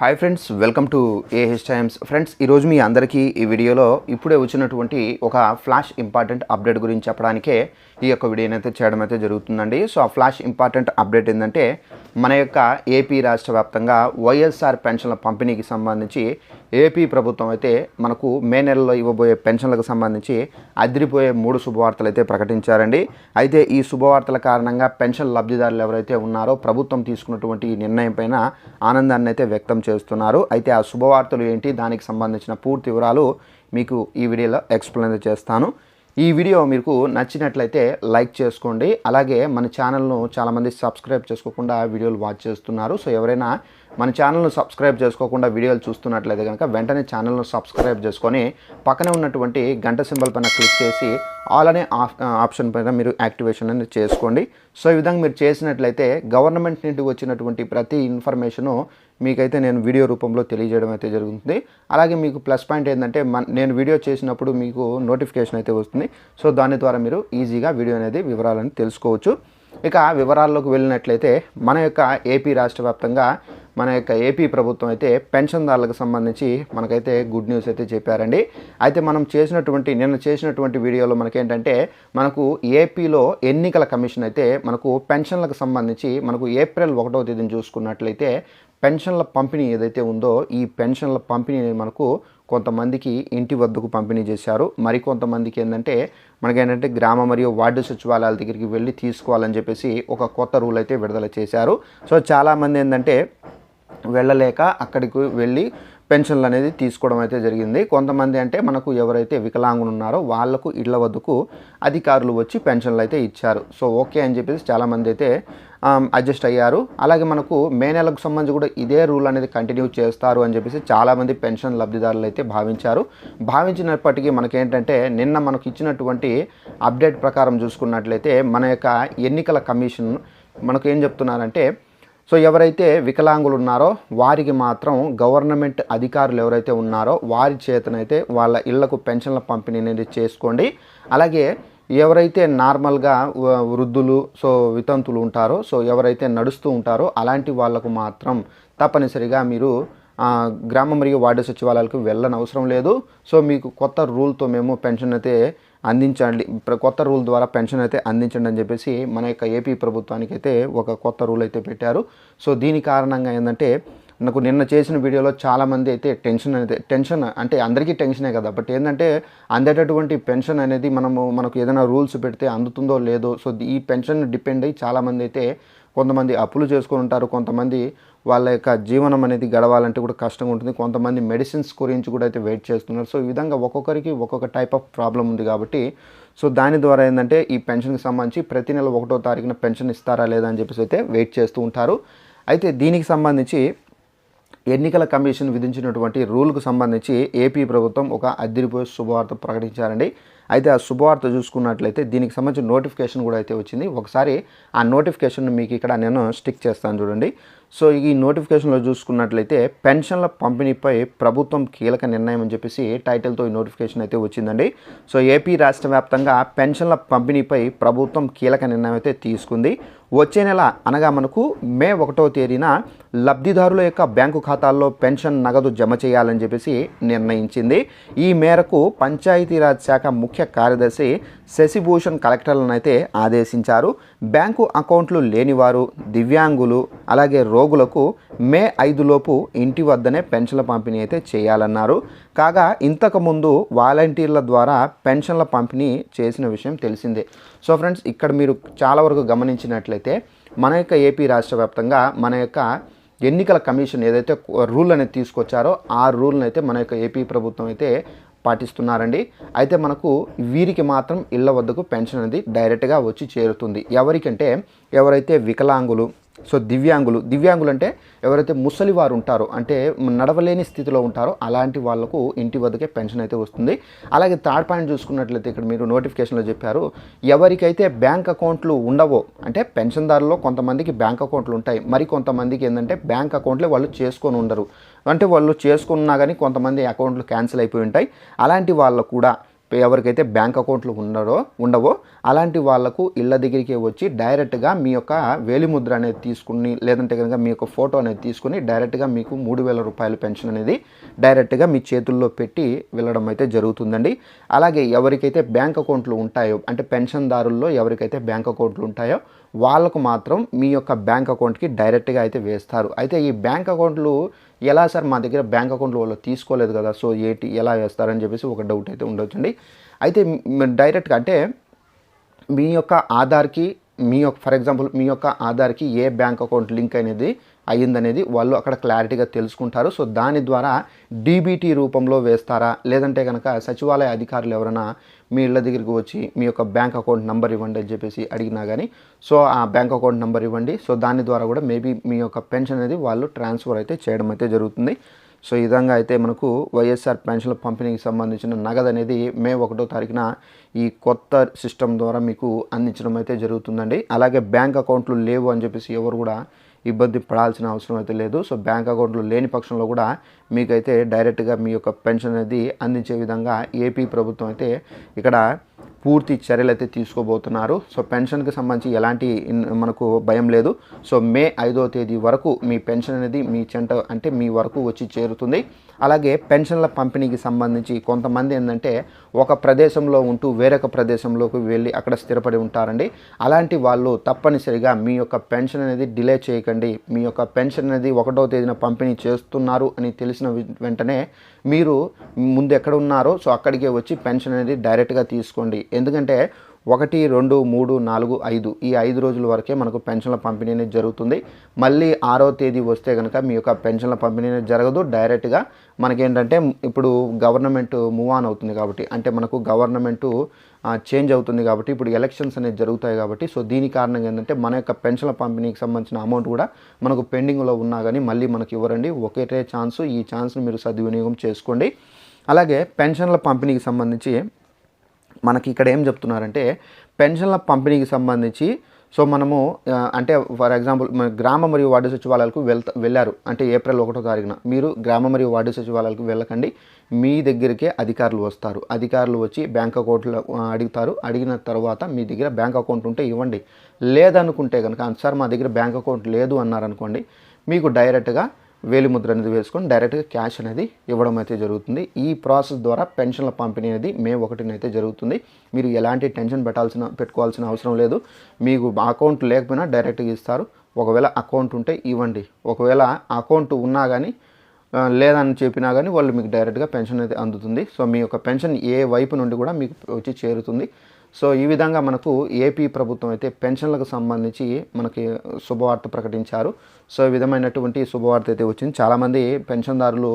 Hi friends welcome to AH Times friends ఈరోజు మీ అందరికీ ఈ వీడియోలో ఇప్పుడే వచ్చినటువంటి ఒక ఫ్లాష్ ఇంపార్టెంట్ అప్డేట్ గురించి చెప్పడానికే ఈ యొక్క వీడియోని అయితే చేయడం అయితే జరుగుతుందండి. సో ఆ ఫ్లాష్ ఇంపార్టెంట్ అప్డేట్ ఏంటంటే మన యొక్క ఏపీ రాష్ట్ర వ్యాప్తంగా వైఎస్ఆర్ పెన్షన్ల పంపిణీకి సంబంధించి ఏపీ ప్రభుత్వం అయితే మనకు మే నెలలో ఇవ్వబోయే పెన్షన్లకు సంబంధించి అదిరిపోయే మూడు శుభవార్తలు అయితే ప్రకటించారండి. అయితే ఈ శుభవార్తల కారణంగా పెన్షన్ లబ్ధిదారులు ఎవరైతే ఉన్నారో ప్రభుత్వం తీసుకున్నటువంటి ఈ నిర్ణయం పైన ఆనందాన్ని అయితే వ్యక్తం చేస్తున్నారు. అయితే ఆ శుభవార్తలు ఏంటి? దానికి సంబంధించిన పూర్తి వివరాలు మీకు ఈ వీడియోలో ఎక్స్ప్లెయిన్ చేస్తాను. ఈ వీడియో మీకు నచ్చినట్లయితే లైక్ చేసుకోండి. అలాగే మన ఛానల్ను చాలామంది సబ్స్క్రైబ్ చేసుకోకుండా వీడియోలు వాచ్ చేస్తున్నారు. సో ఎవరైనా మన ఛానల్ను సబ్స్క్రైబ్ చేసుకోకుండా వీడియోలు చూస్తున్నట్లయితే కనుక వెంటనే ఛానల్ను సబ్స్క్రైబ్ చేసుకొని పక్కనే ఉన్నటువంటి గంట సింబల్ పైన క్లిక్ చేసి ఆల్ అనే ఆప్షన్ పైన మీరు యాక్టివేషన్ అనేది చేసుకోండి. సో ఈ విధంగా మీరు చేసినట్లయితే గవర్నమెంట్ నుండి వచ్చినటువంటి ప్రతి ఇన్ఫర్మేషను మీకైతే నేను వీడియో రూపంలో తెలియజేయడం అయితే జరుగుతుంది. అలాగే మీకు ప్లస్ పాయింట్ ఏంటంటే మన నేను వీడియో చేసినప్పుడు మీకు నోటిఫికేషన్ అయితే వస్తుంది. సో దాని ద్వారా మీరు ఈజీగా వీడియో అనేది వివరాలను తెలుసుకోవచ్చు. ఇక వివరాల్లోకి వెళ్ళినట్లయితే మన యొక్క ఏపీ రాష్ట్ర వ్యాప్తంగా మన యొక్క ఏపీ ప్రభుత్వం అయితే పెన్షన్దారులకు సంబంధించి మనకైతే గుడ్ న్యూస్ అయితే చెప్పారండి. అయితే మనం చేసినటువంటి నిన్న చేసినటువంటి వీడియోలో మనకేంటంటే మనకు ఏపీలో ఎన్నికల కమిషన్ అయితే మనకు పెన్షన్లకు సంబంధించి మనకు ఏప్రిల్ ఒకటో తేదీని చూసుకున్నట్లయితే పెన్షన్ల పంపిణీ ఏదైతే ఉందో ఈ పెన్షన్ల పంపిణీని మనకు కొంతమందికి ఇంటి వద్దకు పంపిణీ చేశారు. మరికొంతమందికి ఏంటంటే మనకేంటంటే గ్రామ మరియు వార్డు సచివాలయాల దగ్గరికి వెళ్ళి తీసుకోవాలని చెప్పేసి ఒక కొత్త రూల్ అయితే విడుదల చేశారు. సో చాలామంది ఏంటంటే వెళ్ళలేక అక్కడికి వెళ్ళి పెన్షన్లు అనేది తీసుకోవడం అయితే జరిగింది. కొంతమంది అంటే మనకు ఎవరైతే వికలాంగులు ఉన్నారో వాళ్ళకు ఇళ్ళ వద్దకు అధికారులు వచ్చి పెన్షన్లు అయితే ఇచ్చారు. సో ఓకే అని చెప్పేసి చాలామంది అయితే అడ్జస్ట్ అయ్యారు. అలాగే మనకు మే నెలకు సంబంధించి కూడా ఇదే రూల్ అనేది కంటిన్యూ చేస్తారు అని చెప్పేసి చాలామంది పెన్షన్ లబ్ధిదారులు అయితే భావించారు. భావించినప్పటికీ మనకేంటంటే నిన్న మనకు ఇచ్చినటువంటి అప్డేట్ ప్రకారం చూసుకున్నట్లయితే మన యొక్క ఎన్నికల కమిషన్ మనకు ఏం చెప్తున్నారంటే సో ఎవరైతే వికలాంగులు ఉన్నారో వారికి మాత్రం గవర్నమెంట్ అధికారులు ఎవరైతే ఉన్నారో వారి చేతనైతే వాళ్ళ ఇళ్ళకు పెన్షన్ల పంపిణీ అనేది చేసుకోండి. అలాగే ఎవరైతే నార్మల్గా వృద్ధులు సో వితంతులు ఉంటారో సో ఎవరైతే నడుస్తూ ఉంటారో అలాంటి వాళ్ళకు మాత్రం తప్పనిసరిగా మీరు గ్రామ మరియు వార్డు సచివాలయాలకు వెళ్ళని అవసరం లేదు. సో మీకు కొత్త రూల్తో మేము పెన్షన్ అయితే అందించండి. కొత్త రూల్ ద్వారా పెన్షన్ అయితే అందించండి అని చెప్పేసి మన యొక్క ఏపీ ప్రభుత్వానికి అయితే ఒక కొత్త రూల్ అయితే పెట్టారు. సో దీని కారణంగా ఏంటంటే నాకు నిన్న చేసిన వీడియోలో చాలామంది అయితే టెన్షన్ అనేది టెన్షన్ అంటే అందరికీ టెన్షనే కదా. బట్ ఏంటంటే అందేటటువంటి పెన్షన్ అనేది మనము మనకు ఏదైనా రూల్స్ పెడితే అందుతుందో లేదో సో ఈ పెన్షన్ డిపెండ్ అయ్యి చాలామంది అయితే కొంతమంది అప్పులు చేసుకొని ఉంటారు. కొంతమంది వాళ్ళ యొక్క జీవనం అనేది గడవాలంటే కూడా కష్టంగా ఉంటుంది. కొంతమంది మెడిసిన్స్ గురించి కూడా అయితే వెయిట్ చేస్తున్నారు. సో ఈ విధంగా ఒక్కొక్కరికి ఒక్కొక్క టైప్ ఆఫ్ ప్రాబ్లం ఉంది కాబట్టి సో దాని ద్వారా ఏంటంటే ఈ పెన్షన్కి సంబంధించి ప్రతి నెల ఒకటో తారీఖున పెన్షన్ ఇస్తారా లేదా అని చెప్పేసి అయితే వెయిట్ చేస్తూ ఉంటారు. అయితే దీనికి సంబంధించి ఎన్నికల కమిషన్ విధించినటువంటి రూల్కు సంబంధించి ఏపీ ప్రభుత్వం ఒక అదిరిపోయే శుభవార్త ప్రకటించారండి. అయితే ఆ శుభవార్త చూసుకున్నట్లయితే దీనికి సంబంధించిన నోటిఫికేషన్ కూడా అయితే వచ్చింది. ఒకసారి ఆ నోటిఫికేషన్ మీకు ఇక్కడ నేను స్టిక్ చేస్తాను చూడండి. సో ఈ నోటిఫికేషన్లో చూసుకున్నట్లయితే పెన్షన్ల పంపిణీపై ప్రభుత్వం కీలక నిర్ణయం అని చెప్పేసి టైటిల్తో ఈ నోటిఫికేషన్ అయితే వచ్చిందండి. సో ఏపీ రాష్ట్ర వ్యాప్తంగా పెన్షన్ల పంపిణీపై ప్రభుత్వం కీలక నిర్ణయం అయితే తీసుకుంది. వచ్చే నెల అనగా మనకు మే ఒకటో తేదీన లబ్ధిదారుల యొక్క బ్యాంకు ఖాతాల్లో పెన్షన్ నగదు జమ చేయాలని చెప్పేసి నిర్ణయించింది. ఈ మేరకు పంచాయతీరాజ్ శాఖ ముఖ్య ముఖ్య కార్యదర్శి శశిభూషణ్ కలెక్టర్లను అయితే ఆదేశించారు. బ్యాంకు అకౌంట్లు లేనివారు దివ్యాంగులు అలాగే రోగులకు మే ఐదులోపు ఇంటి వద్దనే పెన్షన్ల పంపిణీ అయితే చేయాలన్నారు. కాగా ఇంతకుముందు వాలంటీర్ల ద్వారా పెన్షన్ల పంపిణీ చేసిన విషయం తెలిసిందే. సో ఫ్రెండ్స్ ఇక్కడ మీరు చాలా వరకు గమనించినట్లయితే మన యొక్క ఏపీ రాష్ట్ర వ్యాప్తంగా మన యొక్క ఎన్నికల కమిషన్ ఏదైతే రూల్ అనేది తీసుకొచ్చారో ఆ రూల్ని అయితే మన యొక్క ఏపీ ప్రభుత్వం అయితే పాటిస్తున్నారండి. అయితే మనకు వీరికి మాత్రం ఇళ్ళ వద్దకు పెన్షన్ అనేది డైరెక్ట్గా వచ్చి చేరుతుంది. ఎవరికంటే ఎవరైతే వికలాంగులు సో దివ్యాంగులు. దివ్యాంగులు అంటే ఎవరైతే ముసలి వారు ఉంటారో అంటే నడవలేని స్థితిలో ఉంటారో అలాంటి వాళ్ళకు ఇంటి వద్దకే పెన్షన్ అయితే వస్తుంది. అలాగే థర్డ్ పాయింట్ చూసుకున్నట్లయితే ఇక్కడ మీరు నోటిఫికేషన్లో చెప్పారు ఎవరికైతే బ్యాంక్ అకౌంట్లు ఉండవో అంటే పెన్షన్దారులో కొంతమందికి బ్యాంక్ అకౌంట్లు ఉంటాయి. మరి కొంతమందికి ఏంటంటే బ్యాంక్ అకౌంట్లే వాళ్ళు చేసుకొని ఉండరు. అంటే వాళ్ళు చేసుకున్నా కానీ కొంతమంది అకౌంట్లు క్యాన్సిల్ అయిపోయి ఉంటాయి. అలాంటి వాళ్ళకు కూడా ఎవరికైతే బ్యాంక్ అకౌంట్లు ఉన్నారో ఉండవో అలాంటి వాళ్ళకు ఇళ్ళ దగ్గరికి వచ్చి డైరెక్ట్గా మీ యొక్క వేలిముద్ర అనేది తీసుకుని లేదంటే కనుక మీ యొక్క ఫోటో అనేది తీసుకుని డైరెక్ట్గా మీకు మూడు వేల రూపాయల పెన్షన్ అనేది డైరెక్ట్గా మీ చేతుల్లో పెట్టి వెళ్ళడం అయితే జరుగుతుందండి. అలాగే ఎవరికైతే బ్యాంక్ అకౌంట్లు ఉంటాయో అంటే పెన్షన్దారుల్లో ఎవరికైతే బ్యాంక్ అకౌంట్లు ఉంటాయో వాళ్ళకు మాత్రం మీ యొక్క బ్యాంక్ అకౌంట్కి డైరెక్ట్గా అయితే వేస్తారు. అయితే ఈ బ్యాంక్ అకౌంట్లు ఎలా సార్ మా దగ్గర బ్యాంక్ అకౌంట్లు వాళ్ళు తీసుకోలేదు కదా? సో ఏటి? ఎలా వేస్తారని చెప్పేసి ఒక డౌట్ అయితే ఉండొచ్చండి. అయితే డైరెక్ట్గా అంటే మీ యొక్క ఆధార్కి మీ యొక్క ఫర్ ఎగ్జాంపుల్ మీ యొక్క ఆధార్కి ఏ బ్యాంక్ అకౌంట్ లింక్ అనేది అయ్యిందనేది వాళ్ళు అక్కడ క్లారిటీగా తెలుసుకుంటారు. సో దాని ద్వారా డీబీటీ రూపంలో వేస్తారా? లేదంటే కనుక సచివాలయ అధికారులు ఎవరైనా మీ ఇళ్ళ దగ్గరికి వచ్చి మీ యొక్క బ్యాంక్ అకౌంట్ నెంబర్ ఇవ్వండి అని చెప్పేసి అడిగినా కానీ సో ఆ బ్యాంక్ అకౌంట్ నెంబర్ ఇవ్వండి. సో దాని ద్వారా కూడా మేబీ మీ యొక్క పెన్షన్ అనేది వాళ్ళు ట్రాన్స్ఫర్ అయితే చేయడం అయితే జరుగుతుంది. సో ఈ విధంగా అయితే మనకు వైఎస్ఆర్ పెన్షన్ల పంపిణీకి సంబంధించిన నగదు అనేది మే ఒకటో తారీఖున ఈ కొత్త సిస్టమ్ ద్వారా మీకు అందించడం అయితే జరుగుతుందండి. అలాగే బ్యాంక్ అకౌంట్లు లేవు అని చెప్పేసి ఎవరు కూడా ఇబ్బంది పడాల్సిన అవసరం అయితే లేదు. సో బ్యాంక్ అకౌంట్లు లేని పక్షంలో కూడా మీకైతే డైరెక్ట్గా మీ యొక్క పెన్షన్ అనేది అందించే విధంగా ఏపీ ప్రభుత్వం అయితే ఇక్కడ పూర్తి చర్యలు అయితే తీసుకోబోతున్నారు. సో పెన్షన్కి సంబంధించి ఎలాంటి మనకు భయం లేదు. సో మే ఐదో తేదీ వరకు మీ పెన్షన్ అనేది మీ చెంట అంటే మీ వరకు వచ్చి చేరుతుంది. అలాగే పెన్షన్ల పంపిణీకి సంబంధించి కొంతమంది ఏంటంటే ఒక ప్రదేశంలో ఉంటూ వేరొక ప్రదేశంలోకి వెళ్ళి అక్కడ స్థిరపడి ఉంటారండి. అలాంటి వాళ్ళు తప్పనిసరిగా మీ యొక్క పెన్షన్ అనేది డిలే చేయకండి. మీ యొక్క పెన్షన్ అనేది ఒకటో తేదీన పంపిణీ చేస్తున్నారు అని తెలిసిన వెంటనే మీరు ముందు ఎక్కడ ఉన్నారో సో అక్కడికే వచ్చి పెన్షన్ అనేది డైరెక్ట్గా తీసుకోండి. ఎందుకంటే ఒకటి రెండు మూడు నాలుగు ఐదు. ఈ ఐదు రోజుల వరకే మనకు పెన్షన్ల పంపిణీ అనేది జరుగుతుంది. మళ్ళీ ఆరో తేదీ వస్తే కనుక మీ యొక్క పెన్షన్ల పంపిణీ అనేది జరగదు. డైరెక్ట్గా మనకేంటంటే ఇప్పుడు గవర్నమెంట్ మూవ్ ఆన్ అవుతుంది కాబట్టి అంటే మనకు గవర్నమెంట్ చేంజ్ అవుతుంది కాబట్టి ఇప్పుడు ఎలక్షన్స్ అనేది జరుగుతాయి కాబట్టి సో దీని కారణంగా ఏంటంటే మన యొక్క పెన్షన్ల పంపిణీకి సంబంధించిన అమౌంట్ కూడా మనకు పెండింగ్లో ఉన్నా కానీ మళ్ళీ మనకి ఇవ్వరండి. ఒకటే ఛాన్స్. ఈ ఛాన్స్ని మీరు సద్వినియోగం చేసుకోండి. అలాగే పెన్షన్ల పంపిణీకి సంబంధించి మనకి ఇక్కడ ఏం చెప్తున్నారంటే పెన్షన్ల పంపిణీకి సంబంధించి సో మనము అంటే ఫర్ ఎగ్జాంపుల్ మన గ్రామ మరియు వార్డు సచివాలయాలకు వెళ్తా వెళ్ళారు. అంటే ఏప్రిల్ ఒకటో తారీఖున. మీరు గ్రామ మరియు వార్డు సచివాలయాలకు వెళ్ళకండి. మీ దగ్గరికే అధికారులు వస్తారు. అధికారులు వచ్చి బ్యాంక్ అకౌంట్లో అడుగుతారు. అడిగిన తర్వాత మీ దగ్గర బ్యాంక్ అకౌంట్ ఉంటే ఇవ్వండి. లేదనుకుంటే కనుక సార్ మా దగ్గర బ్యాంక్ అకౌంట్ లేదు అన్నారనుకోండి మీకు డైరెక్ట్గా వేలిముద్ర అనేది వేసుకొని డైరెక్ట్గా క్యాష్ అనేది ఇవ్వడం అయితే జరుగుతుంది. ఈ ప్రాసెస్ ద్వారా పెన్షన్ల పంపిణీ అనేది మే ఒకటినైతే జరుగుతుంది. మీరు ఎలాంటి టెన్షన్ పెట్టాల్సిన పెట్టుకోవాల్సిన అవసరం లేదు. మీకు అకౌంట్ లేకపోయినా డైరెక్ట్గా ఇస్తారు. ఒకవేళ అకౌంట్ ఉంటే ఇవ్వండి. ఒకవేళ అకౌంట్ ఉన్నా కానీ లేదని చెప్పినా కానీ వాళ్ళు మీకు డైరెక్ట్గా పెన్షన్ అయితే అందుతుంది. సో మీ యొక్క పెన్షన్ ఏ వైపు నుండి కూడా మీకు వచ్చి చేరుతుంది. సో ఈ విధంగా మనకు ఏపీ ప్రభుత్వం అయితే పెన్షన్లకు సంబంధించి మనకి శుభవార్త ప్రకటించారు. సో ఈ విధమైనటువంటి శుభవార్త అయితే వచ్చింది. చాలామంది పెన్షన్దారులు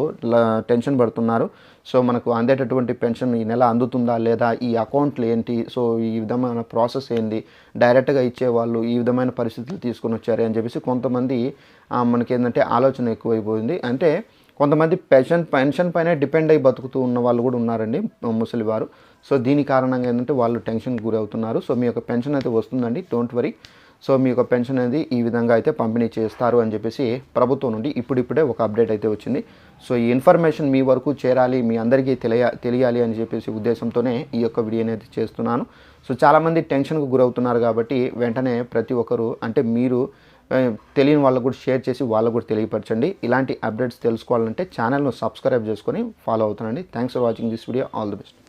టెన్షన్ పడుతున్నారు. సో మనకు అందేటటువంటి పెన్షన్ ఈ నెల అందుతుందా లేదా ఈ అకౌంట్లు ఏంటి సో ఈ విధమైన ప్రాసెస్ ఏంది డైరెక్ట్గా ఇచ్చేవాళ్ళు ఈ విధమైన పరిస్థితులు తీసుకొని వచ్చారు అని చెప్పేసి కొంతమంది మనకి ఏంటంటే ఆలోచన ఎక్కువైపోయింది. అంటే కొంతమంది పెన్షన్ పెన్షన్ పైన డిపెండ్ అయి బతుకుతూ ఉన్న వాళ్ళు కూడా ఉన్నారండి ముసలి వారు. సో దీని కారణంగా ఏంటంటే వాళ్ళు టెన్షన్కి గురవుతున్నారు. సో మీ యొక్క పెన్షన్ అయితే వస్తుందండి డోంట్ వరీ సో మీ యొక్క పెన్షన్ అనేది ఈ విధంగా అయితే పంపిణీ చేస్తారు అని చెప్పేసి ప్రభుత్వం నుండి ఇప్పుడిప్పుడే ఒక అప్డేట్ అయితే వచ్చింది. సో ఈ ఇన్ఫర్మేషన్ మీ వరకు చేరాలి మీ అందరికీ తెలియ తెలియాలి అని చెప్పేసి ఉద్దేశంతోనే ఈ యొక్క వీడియో అనేది చేస్తున్నాను. సో చాలామంది టెన్షన్కు గురవుతున్నారు కాబట్టి వెంటనే ప్రతి ఒక్కరు అంటే మీరు తెలియని వాళ్ళకు కూడా షేర్ చేసి వాళ్ళకు కూడా తెలియపరచండి. ఇలాంటి అప్డేట్స్ తెలుసుకోవాలంటే ఛానల్ను సబ్స్క్రైబ్ చేసుకొని ఫాలో అవుతానండి thanks for watching this video all the best